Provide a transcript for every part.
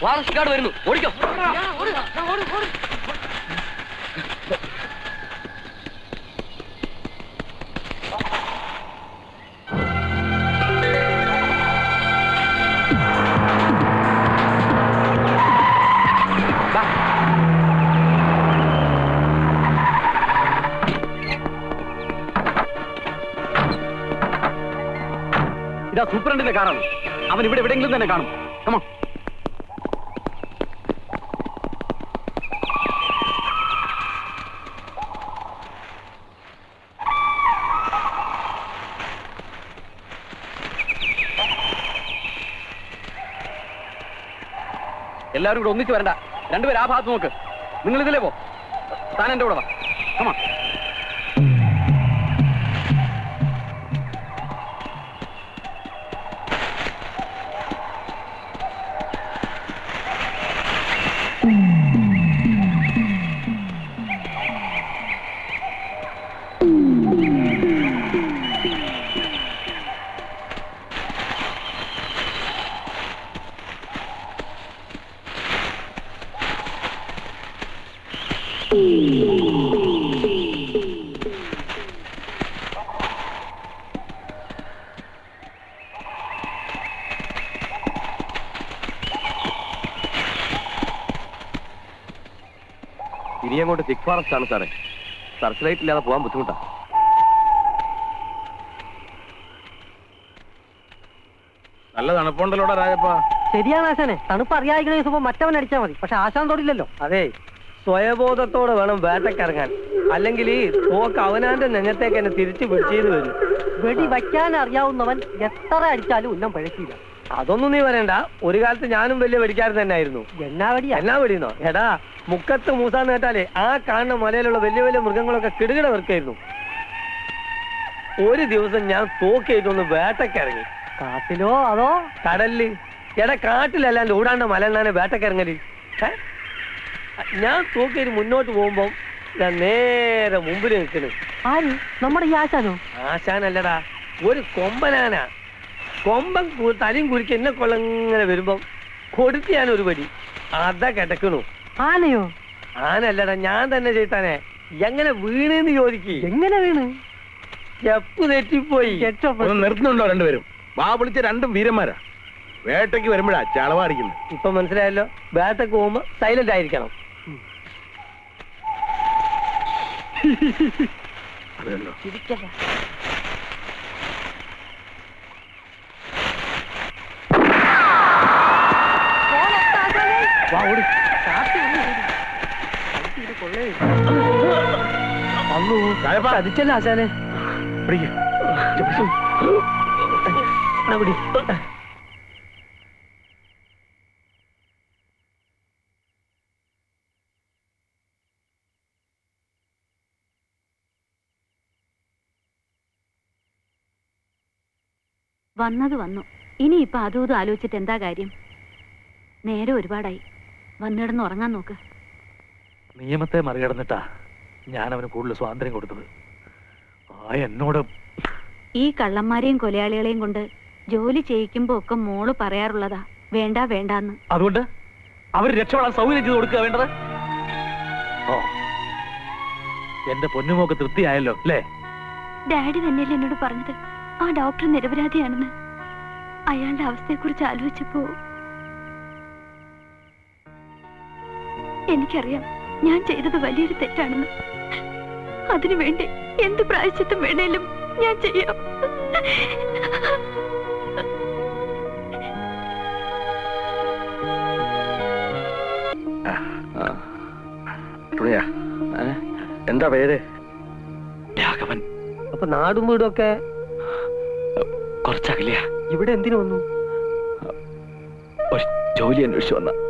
Forest guard വരുന്നു. ഓടിക്കോ. ഇതാ സൂപ്രണ്ടിന്റെ കാറാണ് അവൻ ഇവിടെ എവിടെയെങ്കിലും തന്നെ കാണും കമോ എല്ലാവരും കൂടെ ഒന്നിച്ച് വരണ്ട. രണ്ടുപേരും ആ ഭാഗത്ത് നോക്ക്. നിങ്ങൾ ഇതിലേ പോ. താൻ എന്റെ കൂടെ വാ. ഇനി അങ്ങോട്ട് തിക് ഫോറസ്റ്റ് ആണ് സാറേ. സർച്ച് ലൈറ്റ് ഇല്ലാതെ പോകാൻ ബുദ്ധിമുട്ടാ. നല്ല തണുപ്പുണ്ടല്ലോടാ രാജപ്പ. ശരിയാണ് ആശാനെ. തണുപ്പ് അറിയാതിരിക്കണ ദിവസം മറ്റവൻ അടിച്ചാൽ മതി. പക്ഷെ ആശാൻ തോടില്ലല്ലോ. അതെ. സ്വയബോധത്തോടെ വേണം വേട്ടക്കിറങ്ങാൻ അല്ലെങ്കിൽ ഈ തോക്ക് അവനാന്റെ നെഞ്ഞത്തേക്ക് എന്നെ തിരിച്ചു വെടിച്ചു വരും. വെടി വയ്ക്കാൻ അറിയാവുന്നവൻ എത്ര അടിച്ചാലും ഉന്നം പഴക്കില്ല. അതൊന്നും നീ പറയണ്ട ഒരു കാലത്ത് ഞാനും വലിയ വെടിക്കാരൻ തന്നെ ആയിരുന്നു എന്നാ വെടിയാ? എന്നാ വെടിയുന്നോ? എടാ മുക്കത്ത് മൂസാന്ന് കേട്ടാലേ ആ കാണുന്ന മലയിലുള്ള വലിയ വലിയ മൃഗങ്ങളൊക്കെ കിടുകിട വെറുക്കായിരുന്നു. ഒരു ദിവസം ഞാൻ തോക്കിയിട്ടൊന്ന് വേട്ടക്കിറങ്ങി. കാട്ടിലോ അതോ? കടലിൽ. എടാ കാട്ടിലല്ലാണ്ട് ഊടാണ്ട മല എന്നാണ് വേട്ടക്കിറങ്ങൽ? ഞാൻ തൂക്കേരി മുന്നോട്ട് പോകുമ്പോ ഞാൻ നേരെ മുമ്പിൽ നിൽക്കുന്നു ആര്? നമ്മുടെ ഈ ആശാനോ? ആശാനല്ലടാ ഒരു കൊമ്പനാന. കൊമ്പൻ കു- തലയും കുരുക്കി എന്നെ കൊള്ളങ്ങനെ വരുമ്പം കൊടുത്ത് ഞാൻ ഒരു പടി. അതാ കിടക്കണു. ആനയോ? ആനല്ലടാ ഞാൻ തന്നെ ചെയ്താനെ. എങ്ങനെ വീണെന്ന് ചോദിക്ക്. എങ്ങനെ വീണ്? ചെപ്പ് തെറ്റിപ്പോയി. ഒന്ന് നിർത്തുന്നുണ്ടോ രണ്ടുപേരും? വാ വിളിച്ച രണ്ടും വീരന്മാരാ. വേട്ടയ്ക്ക് വരുമ്പോഴാ ചളവാടിക്കുന്നു ഇപ്പൊ മനസ്സിലായല്ലോ? വേട്ടക്ക് പോകുമ്പോ സൈലന്റ് ആയിരിക്കണം. അതുകണ്ടോ വാ ഓടി രാജപ്പ ചതിച്ചല്ല ആശാനെ. വന്നത് വന്നു. ഇനിയിപ്പൊ അതും ഇതും ആലോചിച്ചിട്ട് എന്താ കാര്യം? നേരെ ഒരുപാടായി. വന്നിടന്ന് ഉറങ്ങാൻ നോക്ക്. നിയമത്തെ മറികടന്നിട്ടാ ഞാൻ അവന് കൂടുതൽ സ്വാതന്ത്ര്യം കൊടുത്തത്. ആ എന്നോട് ഈ കള്ളന്മാരെയും കൊലയാളികളെയും കൊണ്ട് ജോലി ചെയ്യിക്കുമ്പോ ഒക്കെ മോൾ പറയാറുള്ളതാ. വേണ്ട വേണ്ടാന്ന്. അതുകൊണ്ട് അവർ രക്ഷപ്പെടാൻ സൗകര്യം ചെയ്ത് കൊടുക്കുക വേണ്ടത്? ഓ എന്റെ പൊന്നുമോക്ക് തൃപ്തിയായല്ലോ അല്ലേ? ഡാഡി തന്നെയല്ലേ എന്നോട് പറഞ്ഞത്? ആ ഡോക്ടർ നിരപരാധിയാണെന്ന്. അയാളുടെ അവസ്ഥയെക്കുറിച്ച് ആലോചിച്ചപ്പോ എനിക്കറിയാം ഞാൻ ചെയ്തത് വലിയൊരു തെറ്റാണെന്ന്. അതിനുവേണ്ടി എന്ത് പ്രായച്ചിത്തം വേണേലും ഞാൻ ചെയ്യാം. തുണിയാ എന്താ പേര്? രാഘവൻ. അപ്പൊ നാടും വീടും ഒക്കെ കുറച്ചകലെയാ. ഇവിടെ എന്തിനു വന്നു? ഒരു ജോലി അന്വേഷിച്ചു വന്ന.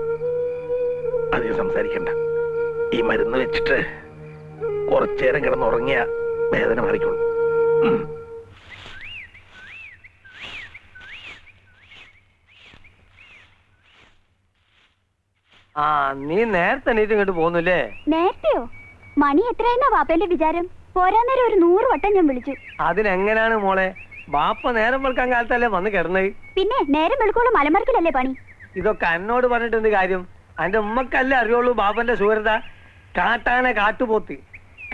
അധികം സംസാരിക്കണ്ട. ഈ മരുന്ന് വെച്ചിട്ട് കുറച്ചേരം കിടന്നുറങ്ങിയ വേദന മാറിക്കോളും. ആ നീ നേരത്തെ എണീറ്റ് ഇങ്ങോട്ട് പോന്നുല്ലേ നേരത്തെയോ? മണി എത്രയെന്നാ വാപ്പേന്റെ വിചാരം? പോരാന്നേരം ഒരു നൂറ് വട്ടം ഞാൻ വിളിച്ചു. അതിനെങ്ങനാണ് മോളെ? വാപ്പ നേരം വെളുക്കാൻ കാലത്തല്ലേ വന്ന് കിടന്നത്? പിന്നെ നേരം വെളുക്കോളം മലമറിക്കലല്ലേ പണി? ഇതൊക്കെ എന്നോട് പറഞ്ഞിട്ട് എന്ത് കാര്യം? അന്റെ ഉമ്മക്കല്ലേ അറിയുള്ളൂ ബാബന്റെ സുഹൃത കാട്ടാന കാട്ടുപോത്ത്.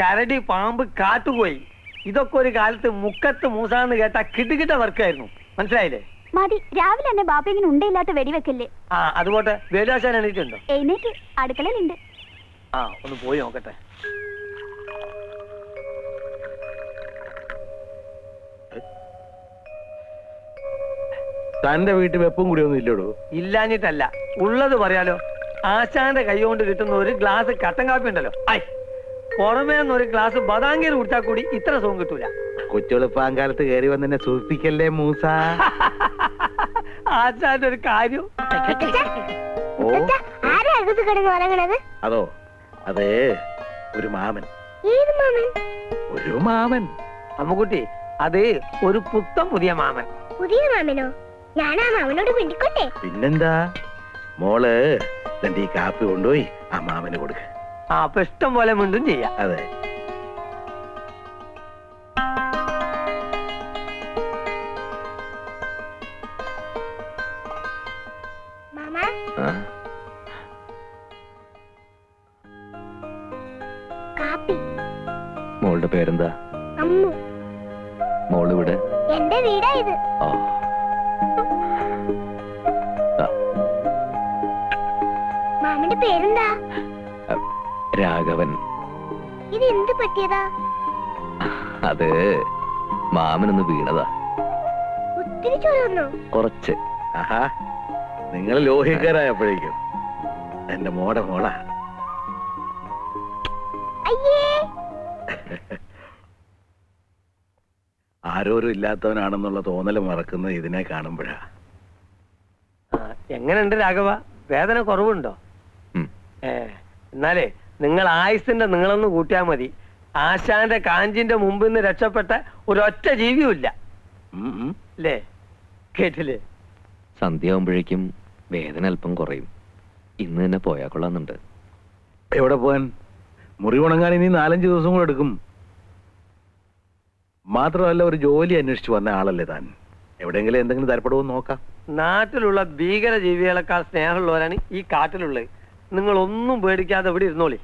കരടി പാമ്പ് കാട്ടുപോയി ഇതൊക്കെ ഒരു കാലത്ത് മുക്കത്ത് മൂസാന്ന് കേട്ട കിടുകിട്ട വർക്കായിരുന്നു. മനസ്സിലായില്ലേ? മതി രാവിലെ തന്നെ ബാപ്പ ഇങ്ങനെ ഉണ്ടയില്ലാത്ത വെടിവെക്കല്ലേ? ആ അതുപോട്ടെ വേലാശാൻ എണീറ്റുണ്ടോ എഴുന്നേറ്റ് അടുക്കളയിലുണ്ട്. ആ ഒന്ന് പോയി നോക്കട്ടെ. തന്റെ വീട്ടിൽ വെപ്പും കൂടി ഒന്നും ഇല്ലടോ? ഇല്ലാഞ്ഞിട്ടല്ല. ഉള്ളത് പറയാലോ. ആശാന്റെ കൈകൊണ്ട് കിട്ടുന്ന ഒരു ഗ്ലാസ് കട്ടൻ കാപ്പി ഉണ്ടല്ലോ. ഐ പുറമേ നിന്ന് ഒരു ഗ്ലാസ് ബദാംഗീർ കുടിച്ചാൽ കൂടി ഇത്ര സുഖം കിട്ടൂല. കൊച്ചുളുപ്പാങ്കാലത്ത് കയറി വന്നെ സൂചിപ്പിക്കല്ലേ മൂസ? ആശാന്റെ ഒരു കാര്യം. ഓ. ആരാ അകത്ത് കിടന്ന് ഉറങ്ങണത് അതോ അതെ ഒരു മാമൻ. ഏത് മാമൻ? ഒരു മാമൻ. അമ്മുക്കുട്ടി അത് ഒരു പുത്തൻ പുതിയ മാമൻ. പുതിയ മാമനോ? ഞാനാ ആ മാമനോട് പിന്നെന്താ? മോൾ തന്റെ ഈ കാപ്പി കൊണ്ടുപോയി ആ മാമന് കൊടുക്ക. ആ അപ്പൊ ഇഷ്ടം പോലെ മിണ്ടും ചെയ്യാം. അതെ. ആ, കാപ്പി. മോളുടെ പേരെന്താ? അമ്മു. മോൾ എന്റെ വീടാ ഇത്. ആ, മാമന്റെ പേരെന്താ? രാഘവൻ. ഇത് എന്ത് പറ്റിയതാ? അത് മാമനൊന്ന് വീണതാ. ഒത്തിരി ചൊല്ലുന്നു കുറച്ച്. ആഹാ നിങ്ങൾ ലോഹിക്കാരായപ്പോഴേക്കും എന്റെ മോടെ മോളാ. അയ്യേ! ആരോരും ഇല്ലാത്തവനാണെന്നുള്ള തോന്നൽ മറക്കുന്നത് ഇതിനെ കാണുമ്പോഴാ. എങ്ങനെയുണ്ട് രാഘവ? വേദന കുറവുണ്ടോ? എന്നാലേ നിങ്ങൾ ആയുസിന്റെ നിങ്ങളൊന്ന് കൂട്ടിയാൽ മതി. ആശാന്റെ കാഞ്ചിന്റെ മുമ്പിൽ നിന്ന് രക്ഷപ്പെട്ട ഒരൊറ്റ ജീവിയുമില്ല. അല്ലേ കേട്ടില്ലേ? സന്ധ്യയാവുമ്പോഴേക്കും വേദന അല്പം കുറയും. ഇന്ന് തന്നെ പോയാ കൊള്ളാന്നുണ്ട്. എവിടെ പോവാൻ? മുറി ഉണങ്ങാൻ ഇനി നാലഞ്ച് ദിവസം കൂടെ എടുക്കും. മാത്രമല്ല ഒരു ജോലി അന്വേഷിച്ചു വന്ന ആളല്ലേ താൻ? എവിടെയെങ്കിലും എന്തെങ്കിലും തരപ്പെടുമോ നോക്കാം. നാട്ടിലുള്ള ഭീകര ജീവികളെക്കാൾ സ്നേഹമുള്ളവരാണ് ഈ കാട്ടിലുള്ളത്. നിങ്ങൾ ഒന്നും പേടിക്കാതെ ഇവിടെ ഇരുന്നോളി.